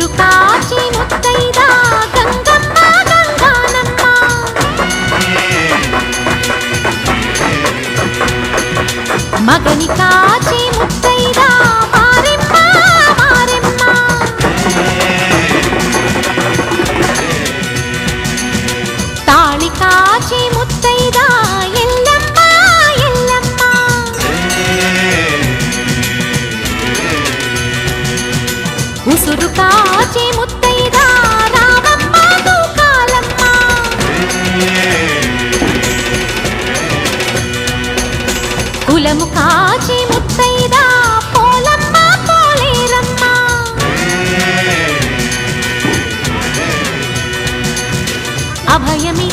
ఉసురు కాచి ముత్తైదా గంగమ్మ గంగానమ్మ. మగని కాచి ఉసురు కాచి ముత్తైదా రామమ్మ తూకాలమ్మ కులము కాచి ముత్తైదా పోలమ్మ పోలేరమ్మ. అభయమి